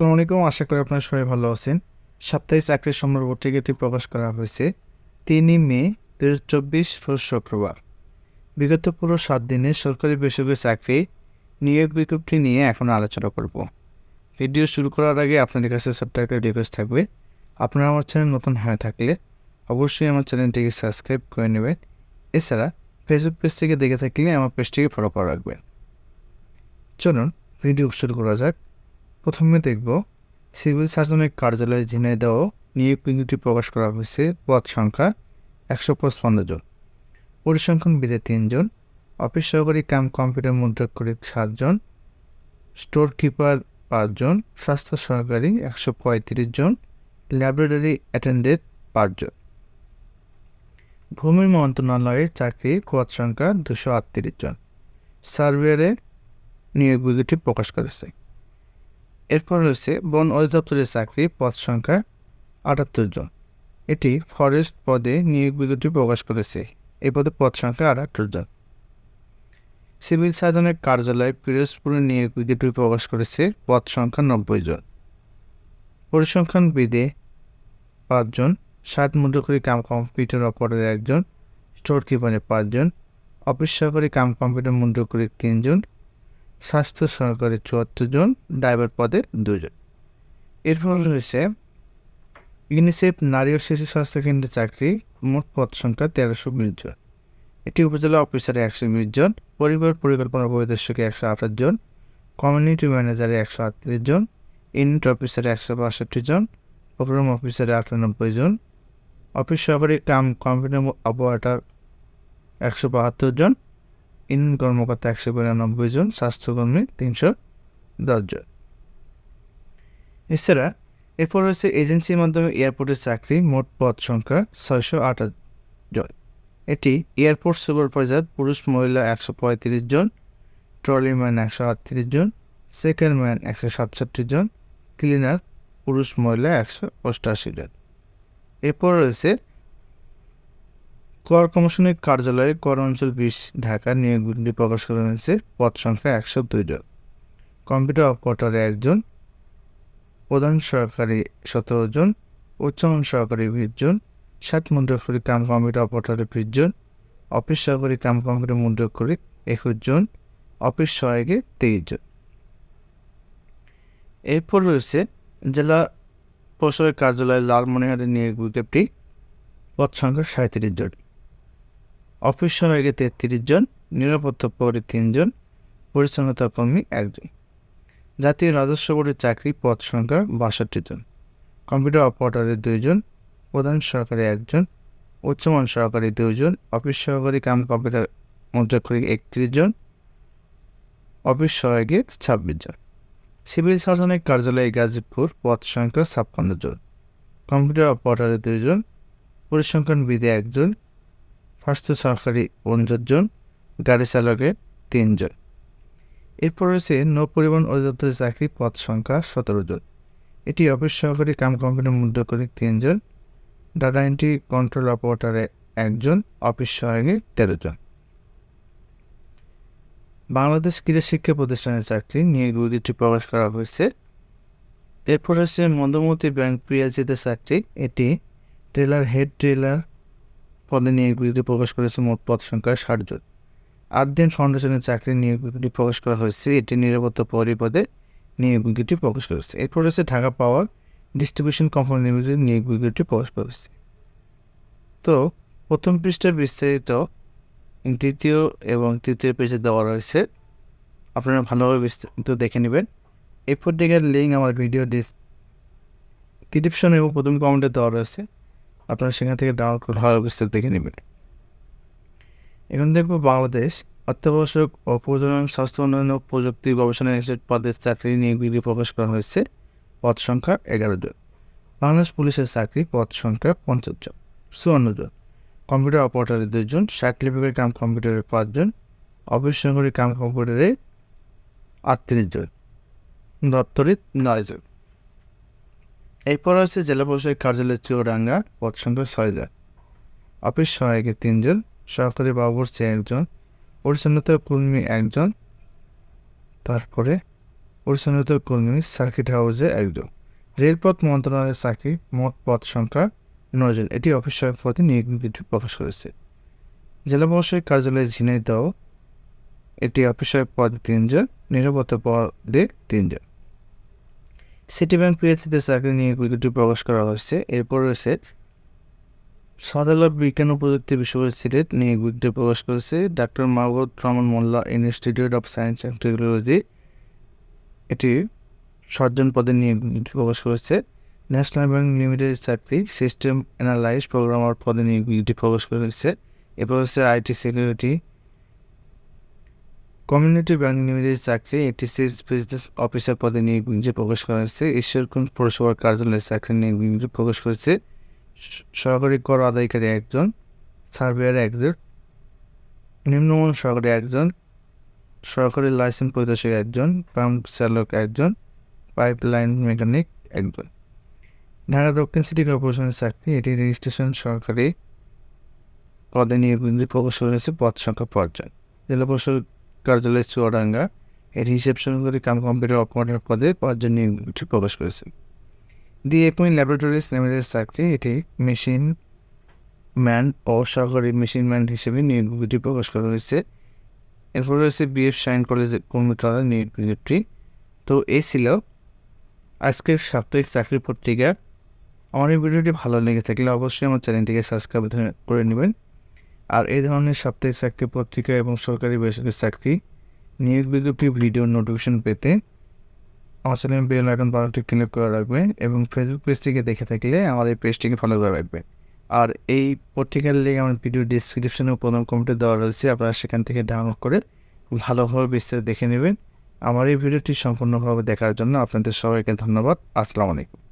আসসালামু আলাইকুম। আশা করি আপনারা সবাই ভালো আছেন। সাপ্তাহিক চাকরির সম্ভাব্য পত্রিকাটি প্রকাশ করা হয়েছে তিনই মে দু হাজার চব্বিশ শুক্রবার। বিগত পুরো সাত দিনে সরকারি বেসরকারি চাকরি নিয়োগ বিজ্ঞপ্তি নিয়ে এখন আলোচনা করব। ভিডিও শুরু করার আগে আপনাদের কাছে ছোট্ট একটা রিকোয়েস্ট থাকবে। আপনারা আমার চ্যানেল নতুন হয়ে থাকলে অবশ্যই আমার চ্যানেলটিকে সাবস্ক্রাইব করে নেবেন। এছাড়া ফেসবুক পেজ থেকে দেখে থাকলে আমার পেজটিকে ফলো করে রাখবেন। চলুন ভিডিও শুরু করা যাক। প্রথমে দেখব সিভিল সার্জনের কার্যালয়ে ঝিনাইদহ নিয়োগ বিজ্ঞপ্তি প্রকাশ করা হয়েছে পদ সংখ্যা একশো পঁচপান্ন জন। পরিসংখ্যান বিধে তিনজন অফিস সহকারী কাম কম্পিউটার মুদ্রক করে সাতজন স্টোর কিপার পাঁচজন স্বাস্থ্য সহকারী একশো পঁয়ত্রিশ জন, ল্যাবরেটরি অ্যাটেন্ডেন্ট পাঁচজন ভূমি মন্ত্রণালয়ের চাকরি পদ সংখ্যা দুশো আটত্রিশ জন। সার্ভেয়ারে নিয়োগ বিজ্ঞপ্তি প্রকাশ করেছে। এরপর রয়েছে বন অধিদপ্তরের চাকরি পদ সংখ্যা আটাত্তর জন। এটি ফরেস্ট পদে নিয়োগ বিজ্ঞপ্তি প্রকাশ করেছে। এই পদে পদ সংখ্যা আটাত্তর জন। সিভিল সার্জনের কার্যালয় পিরোজপুরে নিয়োগ বিজ্ঞপ্তি প্রকাশ করেছে পদ সংখ্যা নব্বই জন। পরিসংখ্যান বিদে পাঁচজন ষাট মুদ্রকরী কাম কম্পিউটার অপারেটর একজন স্টোর কিপারে পাঁচজন অফিস সহকারী কাম কম্পিউটার মুদ্রকরী তিনজন স্বাস্থ্য সহকারী চুয়াত্তর জন, ড্রাইভার পদে দুজন এরপর রয়েছে, ইউনিসেফ নারী ও শিশু স্বাস্থ্য কেন্দ্রে চাকরি, মোট পদ সংখ্যা তেরোশো বিশ জন। এটি উপজেলা অফিসারে একশো বিশ জন, পরিবার পরিকল্পনা পরিদর্শকে একশো আঠাশ জন, কমিউনিটি ম্যানেজারে একশো আটত্রিশ জন, ইউনিট অফিসারে একশো বাষট্টি জন প্রোগ্রাম অফিসারে আটানব্বই জন, অফিস সহকারী কাম কম্পিউটার অপারেটর একশো বাহাত্তর জন ইউনিয়ন কর্মকর্তা একশো বিরানব্বই জন, স্বাস্থ্যকর্মী তিনশো দশজন এছাড়া এরপর রয়েছে এজেন্সির মাধ্যমে এয়ারপোর্টের চাকরি, মোট পদ সংখ্যা ছয়শো আঠাশ জন। এটি এয়ারপোর্ট সুপারভাইজার, পুরুষ মহিলা একশো পঁয়ত্রিশ জন ট্রলিম্যান একশো আটত্রিশ জন, সেকেন্ড ম্যান একশো সাতষট্টি জন, ক্লিনার পুরুষ মহিলা একশো অষ্টাশি জন। এরপর রয়েছে কর কমিশনের কার্যালয়ে কর অঞ্চল বিশ ঢাকার নিয়োগগুলি প্রকাশ করা হয়েছে পদ সংখ্যা একশো দুই জন। কম্পিউটার অপারেটরে একজন, প্রধান সহকারী সতেরো জন উচ্চমান সহকারী বিশ জন, ষাট মুদ্রাক্ষরী কাম কম্পিউটার অপারেটরে বিশ জন, অফিস সহকারী কাম কম্পিউটার মুদ্রাক্ষরী একুশ জন, অফিস সহায়কে তেইশ জন। এরপর রয়েছে জেলা প্রশাসকের কার্যালয়ে লালমনিহাটের নিয়োগ বিজ্ঞপ্তি পদ সংখ্যা সাঁত্রিশ জন। অফিস সহায়কে তেত্রিশ জন, নিরাপত্তা প্রহরী তিনজন পরিচ্ছন্নতা কর্মী একজন জাতীয় রাজস্ব বোর্ডের চাকরি পদ সংখ্যা বাষট্টি জন। কম্পিউটার অপারেটরের দুইজন প্রধান সহকারী একজন উচ্চমান সহকারী দুইজন অফিস সহকারী কাম কম্পিউটার মুদ্রাক্ষরী একত্রিশ জন, অফিস সহায়কে ছাব্বিশ জন। সিভিল সার্জনের কার্যালয়ে গাজীপুর পদ সংখ্যা ছাপ্পান্ন জন। কম্পিউটার অপারেটরের দুইজন পরিসংখ্যান বিধি একজন স্বাস্থ্য সহকারী পঞ্চাশ জন, গাড়ি চালকের তিনজন। এরপর রয়েছে নৌ পরিবহন অধিদপ্তরের চাকরি পদ সংখ্যা সতেরো জন। এটি অফিস সহকারী কাম কোম্পানির মুদ্রা করে তিনজন, ডাটা এন্ট্রি কন্ট্রোল অপারেটরে একজন, অফিস সহায়কে তেরো জন। বাংলাদেশ ক্রীড়া শিক্ষা প্রতিষ্ঠানের চাকরি নিয়ে বিজ্ঞপ্তি প্রকাশ করা হয়েছে। এরপর হচ্ছে মন্দমতি ব্যাংক পিএলসিতে চাকরি। এটি ট্রেলার হেড ট্রেলার পদে নিয়োগ বিজ্ঞপ্তি প্রকাশ করেছে মোট পদ সংখ্যা ষাট জন। আট দিন ফাউন্ডেশনের চাকরি নিয়োগ বিজ্ঞপ্তি প্রকাশ করা হয়েছে, এটি নিরাপত্তা পরিপদে নিয়োগ বিজ্ঞপ্তি প্রকাশ করেছে। এরপর রয়েছে Dhaka power distribution company limited নিয়োগ বিজ্ঞপ্তি প্রকাশ করেছে তো, প্রথম পৃষ্ঠার বিস্তারিত দ্বিতীয় এবং তৃতীয় পেজে দেওয়া রয়েছে। আপনারা ভালোভাবে বিস্তারিত দেখে নেবেন। এরপর দিকে লিঙ্ক আমার ভিডিও ডিস ডিসক্রিপশন এবং প্রথম কমেন্টে দেওয়া রয়েছে। আপনারা সেখান থেকে ডাউনলোড ভালো বিস্তারিত দেখে নেবেন। এখন দেখব বাংলাদেশ অত্যাবশ্যক ও প্রজনন, স্বাস্থ্য উন্নয়ন ও প্রযুক্তি গবেষণা ইনস্টিটিউট পদের চাকরি নিয়োগ বিজ্ঞপ্তি প্রকাশ করা হয়েছে পদ সংখ্যা এগারো জন। বাংলাদেশ পুলিশের চাকরি পদ সংখ্যা পঞ্চাশ জন, চুয়ান্ন জন। কম্পিউটার অপারেটরের দুজন সার্টিফিকেট কাম কম্পিউটারের পাঁচজন অফিস সহকারী কাম কম্পিউটারে আটত্রিশ জন দপ্তরিত নয় জন। এরপর হচ্ছে জেলা প্রশাসক কার্যালয় চুয়াডাঙ্গা পদ সংখ্যা ছয় জন অফিস সহায়কের তিনজন সরকারি বাবুর্চি একজন, পরিচ্ছন্নতা কর্মী একজন, তারপরে পরিচালিত কর্মী সার্কিট হাউসে একজন। রেলপথ মন্ত্রণালয়ের চাকরি মোট পদ সংখ্যা নয়জন এটি অফিস সহায়ক পদে নিয়োগ প্রকাশ করেছে। জেলা প্রশাসক কার্যালয়ে ঝিনাইদহ, এটি অফিস সহায়ক পদে তিনজন, নিরাপত্তা পদে তিনজন। সিটি ব্যাংক পিএসসিতে চাকরি নিয়ে বিজ্ঞপ্তি প্রকাশ করা হয়েছে। এরপর রয়েছে সদালত বিজ্ঞান ও প্রযুক্তি বিশ্ববিদ্যালয় নিয়োগ বিজ্ঞপ্তি প্রকাশ করেছে doctor Mahbub Rahman Molla institute of science and technology এটি সাতজন পদে নিয়ে বিজ্ঞপ্তি প্রকাশ করেছে। ন্যাশনাল ব্যাংক লিমিটেড চাকরি সিস্টেম অ্যানালাইজ প্রোগ্রামার পদে নিয়ে বিজ্ঞপ্তি প্রকাশ করেছে। এরপর হচ্ছে IT security community bank limited চাকরি একটি সেলস বিজনেস অফিসার পদে নিয়োগ বিজ্ঞপ্তি প্রকাশ করা হয়েছে ঈশ্বরকুঞ্জ পৌরসভার কার্যালয়ে চাকরি নিয়োগ বিজ্ঞপ্তি প্রকাশ করেছে। সহকারী কর আদায়কারী একজন, সার্ভেয়ার একজন, নিম্নমান সহকারী একজন সরকারি লাইসেন্স পরিদর্শক একজন, পাম্প চালক একজন পাইপ লাইন মেকানিক একজন। ঢাকা দক্ষিণ সিটি কর্পোরেশনের চাকরি এটি রেজিস্ট্রেশন সরকারি পদে নিয়োগ বিজ্ঞপ্তি প্রকাশ করেছে, পদ সংখ্যা পাঁচজন। জেলা প্রশাসক কার্যালয় চুয়াডাঙ্গা এর হিসেব সহকারী কাম কম্পিউটার অপারেটর পদে পাঁচজন নিয়োগ বিজ্ঞপ্তি প্রকাশ করেছে দি একমি ল্যাবরেটরিজ লিমিটেড চাকরি এটি মেশিন ম্যান ও সহকারী মেশিন ম্যান হিসেবে নিয়োগ বিজ্ঞপ্তি প্রকাশ করা হয়েছে। এরপর রয়েছে বিএফ সাইন কলেজের কর্মীরা নিয়োগ বিজ্ঞপ্তি। তো এই ছিল আজকের সাপ্তাহিক চাকরি পত্রিকা। আমার এই ভিডিওটি ভালো লেগে থাকলে অবশ্যই আমার চ্যানেলটিকে সাবস্ক্রাইব করে নেবেন। আর এই ধরনের সাপ্তাহিক চাকরি পত্রিকা এবং সরকারি বেসরকারি চাকরি নিয়োগ বিজ্ঞপ্তি, ভিডিও নোটিফিকেশন পেতে চ্যানেল বেল আইকন বাটনটি ক্লিক করে রাখবেন এবং ফেসবুক পেজটিকে দেখে থাকলে আমার এই পেজটিকে ফলো করে রাখবেন আর এই পত্রিকার লিঙ্ক আমার ভিডিও ডিসক্রিপশনে প্রথম কমেন্টে দেওয়া রয়েছে, আপনারা সেখান থেকে ডাউনলোড করে ভালোভাবে বিস্তারিত দেখে নেবেন। আমার এই ভিডিওটি সম্পূর্ণভাবে দেখার জন্য আপনাদের সবাইকে ধন্যবাদ। আসসালামু আলাইকুম।